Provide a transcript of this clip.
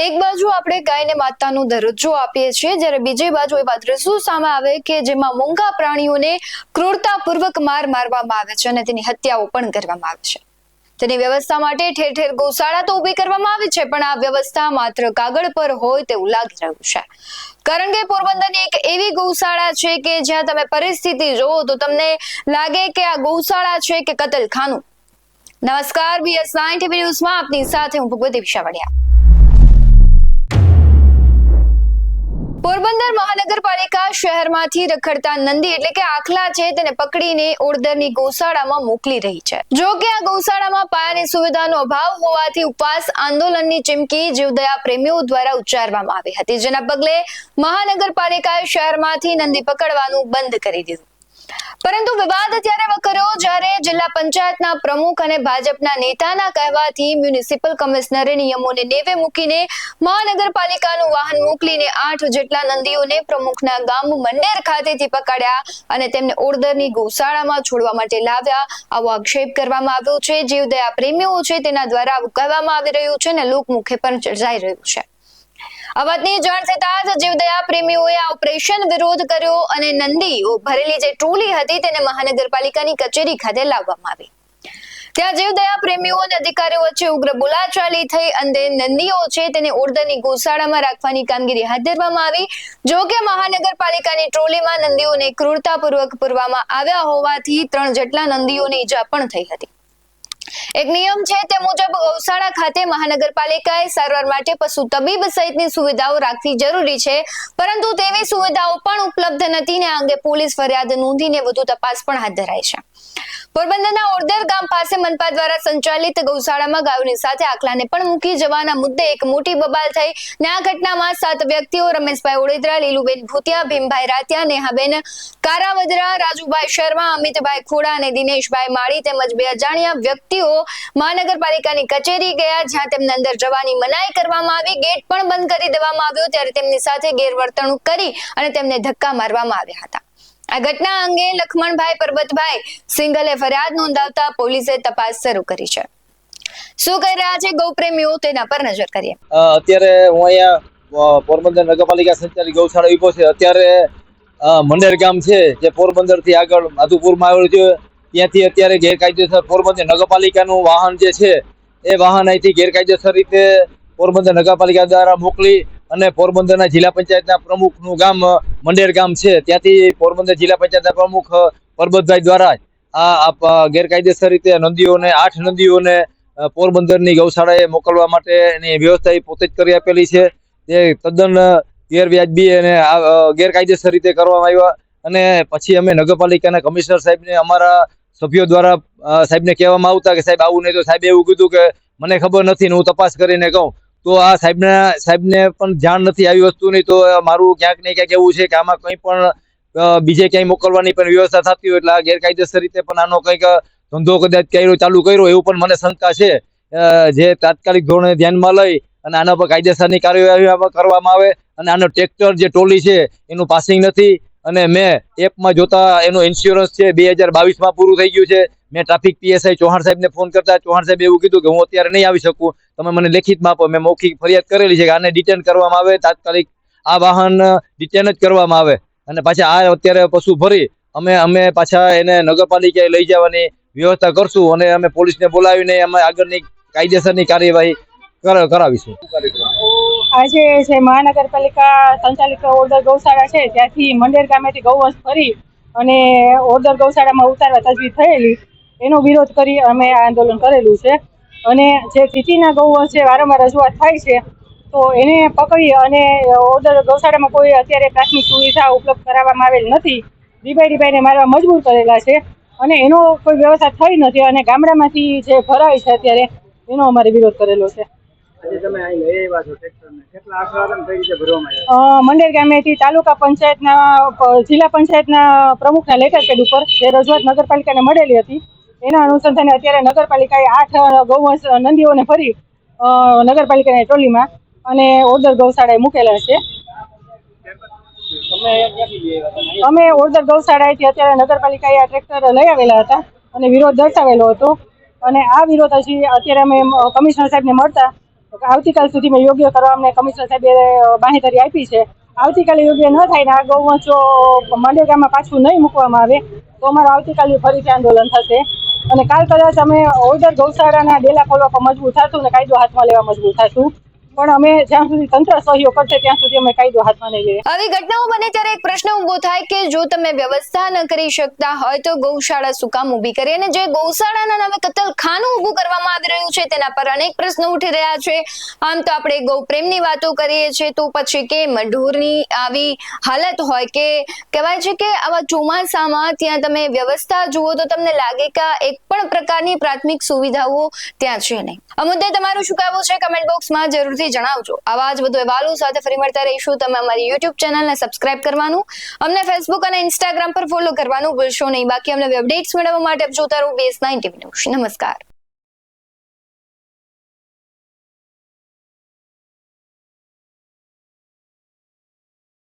એક બાજુ આપણે ગાયને માતાનો દરજ્જો આપીએ છીએ, જ્યારે બીજી બાજુ એવા દ્રશ્યો સામે આવે કે જેમાં મૂંગા પ્રાણીઓને ક્રૂરતાપૂર્વક માર મારવામાં આવે છે અને તેની હત્યાઓ પણ કરવામાં આવે છે. તેની વ્યવસ્થા માટે ઠેર ઠેર ગૌશાળા તો ઊભી કરવામાં આવી છે, પણ આ વ્યવસ્થા માત્ર કાગળ પર હોય તેવું લાગી રહ્યું છે. કારણ કે પોરબંદરની એક એવી ગૌશાળા છે કે જ્યાં તમે પરિસ્થિતિ જોવો તો તમને લાગે કે આ ગૌશાળા છે કે કતલખાનું. નમસ્કાર બીએસ નાઇન ટીવી ન્યૂઝમાં આપની સાથે હું ભગવતી વિશાવડિયા પોરબંદર મહાનગરપાલિકા શહેરમાંથી રખડતા નંદી એટલે કે આખલા છે, તેને પકડીને ઓડદરની ગૌશાળામાં મોકલી રહી છે. જો કે આ ગૌશાળામાં પાયાની સુવિધાનો અભાવ હોવાથી ઉપવાસ આંદોલનની ચીમકી જીવદયા પ્રેમીઓ દ્વારા ઉચ્ચારવામાં આવી હતી, જેના પગલે મહાનગરપાલિકાએ શહેરમાંથી નંદી પકડવાનું બંધ કરી દીધું. પરંતુ વિવાદ ત્યારે વકર્યો જ્યારે જિલ્લા પંચાયતના પ્રમુખ અને ભાજપના નેતાના કહેવાથી મ્યુનિસિપલ કમિશનરે નિયમોને નેવે મૂકીને મહાનગરપાલિકાનું વાહન મોકલીને આઠ જેટલા નંદીઓને પ્રમુખના ગામ મંડેર ખાતેથી પકડ્યા અને તેમને ઓળદરની ગૌશાળામાં છોડવા માટે લાવ્યા. આવો આક્ષેપ કરવામાં આવ્યો છે. જીવદયા પ્રેમીઓ છે તેના દ્વારા કહેવામાં આવી રહ્યું છે અને લોકમુખે પણ ચર્ચાઈ રહ્યું છે. આ જાણ થતા જ જીવદયા પ્રેમીઓએ આ ઓપરેશન વિરોધ કર્યો અને નંદીઓ ભરેલી જે ટ્રોલી હતી તેને મહાનગરપાલિકાની કચેરી ખાતે લાવવામાં આવી. ત્યાં જીવદયા પ્રેમીઓ અને અધિકારીઓ વચ્ચે ઉગ્ર બોલાચાલી થઈ અને નંદીઓ છે તેને ઉર્દની ગોશાળામાં રાખવાની કામગીરી હાથ ધરવામાં આવી. જો કે મહાનગરપાલિકાની ટ્રોલીમાં નંદીઓને ક્રૂરતાપૂર્વક પૂરવામાં આવ્યા હોવાથી ત્રણ જેટલા નંદીઓને ઈજા પણ થઈ હતી. એક નિયમ છે તે મુજબ ગૌશાળા ખાતે મહાનગરપાલિકાએ સારવાર માટે પશુ તબીબ સહિતની સુવિધાઓ રાખવી જરૂરી છે. પરંતુ તેવી સુવિધાઓ પણ ઉપલબ્ધ નથી ને અંગે પોલીસ ફરિયાદ નોંધીને વધુ તપાસ પણ હાથ ધરાઈ છે. પોરબંદરના ઓરદર ગામ પાસે મનપા દ્વારા સંચાલિત ગૌશાળામાં ગાયોની સાથે આખલાને પણ મૂકી જવાના મુદ્દે એક મોટી બબાલ થઈ ને આ ઘટનામાં સાત વ્યક્તિઓ, રમેશભાઈ ઓડેદરા, લીલુબેન ભૂતિયા, ભીમભાઈ રાત્યા, નેહાબેન કારાવદરા, રાજુભાઈ શર્મા, અમિતભાઈ ખોડા અને દિનેશભાઈ માળી તેમજ બે અજાણ્યા વ્યક્તિઓ મહાનગરપાલિકાની કચેરી ગયા જ્યાં તેમને અંદર જવાની મનાઈ કરવામાં આવી. ગેટ પણ બંધ કરી દેવામાં આવ્યો. ત્યારે તેમની સાથે ગેરવર્તણૂક કરી અને તેમને ધક્કા મારવામાં આવ્યા હતા. આ ઘટના અંગે લખમણભાઈ પરબતભાઈ સિંગલે ફરિયાદ નોંધાવતા પોલીસે તપાસ શરૂ કરી છે. શું કરી રહ્યા છે ગૌપ્રેમીઓ? તેના પર નજર કરીએ. અત્યારે હું અહીંયા પોરબંદર નગરપાલિકા સંચાલિત ગૌશાળા ઊભો છે. અત્યારે મંડેર ગામ છે, જે પોરબંદરથી આગળ માધુપુરમાં આવેલું છે. ત્યાંથી અત્યારે ગેરકાયદેસર પોરબંદર નગરપાલિકાનું વાહન જે છે, એ વાહન અહીંથી ગેરકાયદેસર રીતે પોરબંદર નગરપાલિકા દ્વારા મોકલી અને પોરબંદરના જિલ્લા પંચાયતના પ્રમુખનું ગામ મંડેર ગામ છે. ત્યાંથી પોરબંદર જિલ્લા પંચાયતના પ્રમુખ પરબતભાઈ દ્વારા આ ગેરકાયદેસર રીતે નદીઓને, આઠ નદીઓને પોરબંદરની ગૌશાળાએ મોકલવા માટેની વ્યવસ્થા એ પોતે જ કરી આપેલી છે. તે તદ્દન ગેરવ્યાજબી અને ગેરકાયદેસર રીતે કરવામાં આવ્યા. અને પછી અમે નગરપાલિકાના કમિશનર સાહેબને, અમારા સભ્યો દ્વારા સાહેબને કહેવામાં આવતા કે સાહેબ, આવું નહીં તો સાહેબે એવું કીધું કે, મને ખબર નથી ને હું તપાસ કરીને કહું. તો આ સાહેબના સાહેબને પણ જાણ નથી આવી વસ્તુની, તો મારું ક્યાંક ને ક્યાંક એવું છે કે આમાં કંઈ પણ બીજે ક્યાંય મોકલવાની પણ વ્યવસ્થા થતી હોય એટલે આ ગેરકાયદેસર રીતે પણ આનો કંઈક ધંધો કદાચ કર્યો, ચાલુ કર્યો એવું પણ મને શંકા છે. જે તાત્કાલિક ધોરણે ધ્યાનમાં લઈ અને આના પર કાયદેસરની કાર્યવાહી કરવામાં આવે અને આનો ટ્રેક્ટર જે ટોલી છે એનું પાસિંગ નથી. અને મેં એપમાં જોતા એનું ઇન્સ્યોરન્સ છે, બે હજાર બાવીસમાં પૂરું થઈ ગયું છે. મેં ટ્રાફિક પીએસઆઈ ચૌહાણ સાહેબને ફોન કરતા, ચૌહાણ સાહેબ એવું કીધું કે હું અત્યારે નહીં આવી શકું. તમે મને લેખિતમાં આપો મેં મૌખિક ફરિયાદ કરેલી છે કે આને ડિટેન કરવામાં આવે, તાત્કાલિક આ વાહન ડિટેન જ કરવામાં આવે. અને પાછા આ અત્યારે પશુ ભરી. અમે અમે પાછા એને નગરપાલિકાએ લઈ જવાની વ્યવસ્થા કરશું અને અમે પોલીસને બોલાવીને અમે આગળની કાયદેસરની કાર્યવાહી કર- કરાવીશું. આજે જે મહાનગરપાલિકા સંચાલિત ઓર્ડર ગૌશાળા છે, ત્યાંથી મંડેર ગામેથી ગૌવંશ ફરી અને ઓર્ડર ગૌશાળામાં ઉતારવા તજવીજ થયેલી, એનો વિરોધ કરી અમે આ આંદોલન કરેલું છે. અને જે સિટીના ગૌવંશ છે, વારંવાર રજૂઆત થાય છે, તો એને પકડી અને ઓર્ડર ગૌશાળામાં કોઈ અત્યારે પ્રાથમિક સુવિધા ઉપલબ્ધ કરાવવામાં આવેલ નથી. ડીબાઈ ડીબાઈને મારવા મજબૂર કરેલા છે અને એનો કોઈ વ્યવસ્થા થઈ નથી અને ગામડામાંથી જે ભરાય છે અત્યારે, એનો અમારે વિરોધ કરેલો છે. મંડેર ગામેથી તાલુકા પંચાયતના જિલ્લા પંચાયતના પ્રમુખના લેટર પેડ ઉપર જે રજૂઆત નગરપાલિકાને મળેલી હતી એના અનુસંધાને અત્યારે નગરપાલિકાએ આઠ ગૌવંશ નંદીઓને ફરી નગરપાલિકાની ટોલીમાં અને ઓરદર ગૌશાળાએ મૂકેલા છે. અમે ઓરદર ગૌશાળાએથી અત્યારે નગરપાલિકાએ આ ટ્રેક્ટર લઈ આવેલા હતા અને વિરોધ દર્શાવેલો હતો. અને આ વિરોધ હજી અત્યારે અમે કમિશનર સાહેબને મળતા આવતીકાલ સુધીમાં યોગ્ય કરવા અમને કમિશનર સાહેબે બાહેધરી આપી છે. આવતીકાલે યોગ્ય ન થાય ને આ ગૌવંશો માંડેગામાં પાછું નહીં મૂકવામાં આવે, તો અમારું આવતીકાલે ફરીથી આંદોલન થશે. અને કાલ કદાચ અમે ઓર્ડર ગૌશાળાના ડેલા ખોલવા પર મજબૂર થશું ને કાયદો હાથમાં લેવા મજબૂર થશું. પણ અમે જ્યાં સુધી તંત્ર સહયોગ કરશે, ત્યાં સુધી અમે કાયદો હાથમાં લઈ જઈએ આવી ઘટનાઓ બને ત્યારે એક પ્રશ્ન ઊભો થાય કે જો તમે વ્યવસ્થા ન કરી શકતા હોય તો ગૌશાળા શું ઊભી કરી? અને જે ગૌશાળાના નામે કતલખાનું ઊભું કરવામાં આવી રહ્યું છે, તેના પર અનેક પ્રશ્નો ઉઠી રહ્યા છે. આમ તો આપણે ગૌ પ્રેમની વાતો કરીએ છીએ, તો પછી કેમ ઢોરની આવી હાલત હોય કે કહેવાય છે કે આવા ચોમાસામાં ત્યાં તમે વ્યવસ્થા જુઓ તો તમને લાગે કે એક પણ પ્રકારની પ્રાથમિક સુવિધાઓ ત્યાં છે નહીં. આ મુદ્દે તમારું શું કહેવું છે? કમેન્ટ બોક્સમાં જરૂરથી જણાવજો. આવા જ વધુ અહેવાલો સાથે ફરી મળતા રહીશું. તમે અમારી યુટ્યુબ ચેનલને સબસ્ક્રાઇબ કરવાનું, અમને ફેસબુક અને ઇન્સ્ટાગ્રામ પર ફોલો કરવાનું ભૂલશો નહીં. બાકી અમને અપડેટ્સ મેળવવા માટે જોતા રહો બેસ નાઇન ટીવી નમસ્કાર.